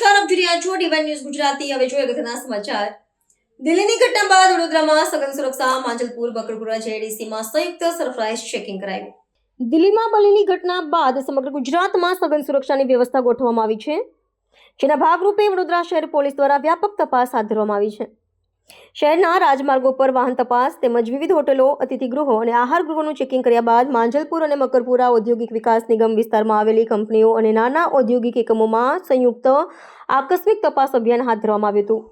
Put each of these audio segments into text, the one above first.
રહ્યા છો ડીવાન ન્યૂઝ ગુજરાતી. હવે જોઈએ અગત્યના સમાચાર. દિલ્હીની ઘટના બાદ વડોદરામાં સઘન સુરક્ષા માંજલપુર બકરપુરા, જેડીસીમાં સંયુક્ત સરપ્રાઇઝ ચેકિંગ કરાયું. દિલ્હીમાં બલીની ઘટના બાદ સમગ્ર ગુજરાતમાં સઘન સુરક્ષાની વ્યવસ્થા ગોઠવવામાં આવી છે, જેના ભાગરૂપે વડોદરા શહેર પોલીસ દ્વારા વ્યાપક તપાસ હાથ ધરવામાં આવી છે. શહેરના રાજમાર્ગો પર વાહન તપાસ તેમજ વિવિધ હોટલો, અતિથિગૃહો અને આહાર ગૃહોનું ચેકિંગ કર્યા બાદ માંજલપુર અને મકરપુરા ઔદ્યોગિક વિકાસ નિગમ વિસ્તારમાં આવેલી કંપનીઓ અને નાના ઔદ્યોગિક એકમોમાં સંયુક્ત આકસ્મિક તપાસ અભિયાન હાથ ધરવામાં આવ્યું હતું.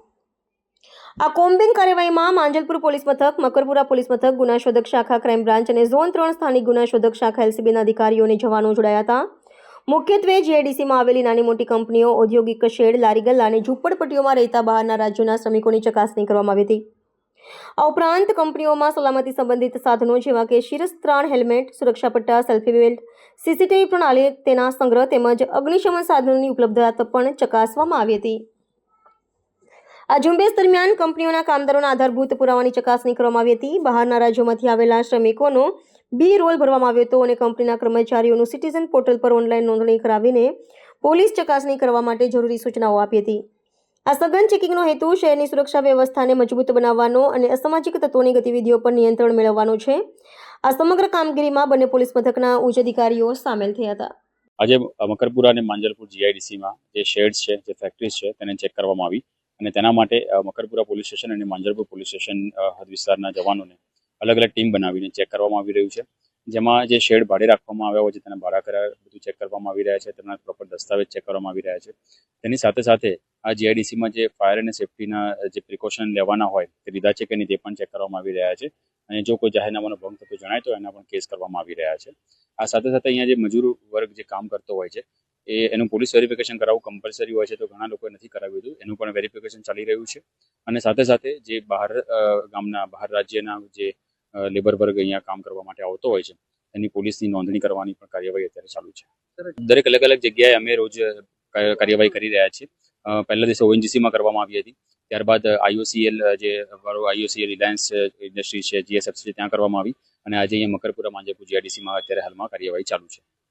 આ કોમ્બિંગ કાર્યવાહીમાં માંજલપુર પોલીસ મથક, મકરપુરા પોલીસ મથક ગુના શોધક શાખા, ક્રાઇમ બ્રાન્ચ અને ઝોન ત્રણ સ્થાનિક ગુના શોધક શાખા, એલસીબીના અધિકારીઓ અને જવાનો જોડાયા હતા. મુખ્યત્વે જીઆઈડીસીમાં આવેલી નાની મોટી કંપનીઓ, ઔદ્યોગિક શેડ લારી ગલ્લા અને ઝૂંપડપટ્ટીઓમાં રહેતા બહારના રાજ્યોના શ્રમિકોની ચકાસણી કરવામાં આવી હતી. આ ઉપરાંત કંપનીઓમાં સલામતી સંબંધિત સાધનો જેવા કે શિરસ્ત્રાણ હેલ્મેટ, સુરક્ષા પટ્ટા, સેલ્ફી બેલ્ટ, સીસીટીવી પ્રણાલી તેના સંગ્રહ તેમજ અગ્નિશમન સાધનોની ઉપલબ્ધતા પણ ચકાસવામાં આવી હતી. આ ઝુંબેશ દરમિયાન કંપનીઓના કામદારોના આધારભૂત પુરાવાની ચકાસણી કરવામાં આવી હતી. બહારના રાજ્યોમાંથી આવેલા શ્રમિકોનો બી રોલ ભરવામાં આવ્યો હતો અને કંપનીના કર્મચારીઓનું સિટીઝન પોર્ટલ પર ઓનલાઈન નોંધણી કરાવીને પોલીસ ચકાસણી કરવા માટે જરૂરી સૂચનાઓ આપી હતી. આ સઘન ચેકિંગનો હેતુ શહેરની સુરક્ષા વ્યવસ્થાને મજબૂત બનાવવાનો અને અસામાજિક તત્વોની ગતિવિધિઓ પર નિયંત્રણ મેળવવાનો છે. આ સમગ્ર કામગીરીમાં બંને પોલીસ મથકના ઉચ્ચ અધિકારીઓ સામેલ થયા હતા. આજે મકરપુરા અને માંજલપુર જીઆઈડીસીમાં જે શેડ્સ છે, જે ફેક્ટરીઝ છે, તેને ચેક કરવામાં આવી અને તેના માટે મકરપુરા પોલીસ સ્ટેશન અને માંજલપુર પોલીસ સ્ટેશન હદ વિસ્તારના જવાનોને અલગ અલગ ટીમ બનાવીને ચેક કરવામાં આવી રહ્યું છે. જેમાં જે શેડ ભાડે રાખવામાં આવ્યા હોય છે, તેના ભાડા કરાર બધું ચેક કરવામાં આવી રહ્યા છે, તેમના પ્રોપર દસ્તાવેજ ચેક કરવામાં આવી રહ્યા છે. તેની સાથે સાથે આ જીઆઈડીસીમાં જે ફાયર અને સેફટીના જે પ્રિકોશન લેવાના હોય, તે લીધા છે કે નહીં તે પણ ચેક કરવામાં આવી રહ્યા છે. અને જો કોઈ જાહેરનામાનો ભંગ થતો જણાય તો એના પણ કેસ કરવામાં આવી રહ્યા છે. આ સાથે સાથે અહીંયા જે મજૂર વર્ગ જે કામ કરતો હોય છે, એ એનું પોલીસ વેરિફિકેશન કરાવવું કમ્પલસરી હોય છે, તો ઘણા લોકોએ નથી કરાવ્યું હતું. એનું પણ વેરિફિકેશન ચાલી રહ્યું છે. અને સાથે સાથે જે બહાર ગામના બહાર રાજ્યના જે લેબર વર્ગ અહીંયા કામ કરવા માટે આવતો હોય છે. એની પોલીસની નોંધણી કરવાની પણ કાર્યવાહી અત્યારે ચાલુ છે. દરેક અલગ અલગ જગ્યાએ અમે રોજ કાર્યવાહી કરી રહ્યા છીએ. પહેલા દિવસે ઓએનજીસીમાં કરવામાં આવી હતી. ત્યારબાદ આઈઓસીએલ જે વાળો આઈઓસીએલ રિલાયન્સ ઇન્ડસ્ટ્રી છે જીએસએફસી ત્યાં કરવામાં આવી. અને આજે અહીંયા મકરપુરા માંજેપુર જીઆઈડીસીમાં અત્યારે હાલમાં કાર્યવાહી ચાલુ છે.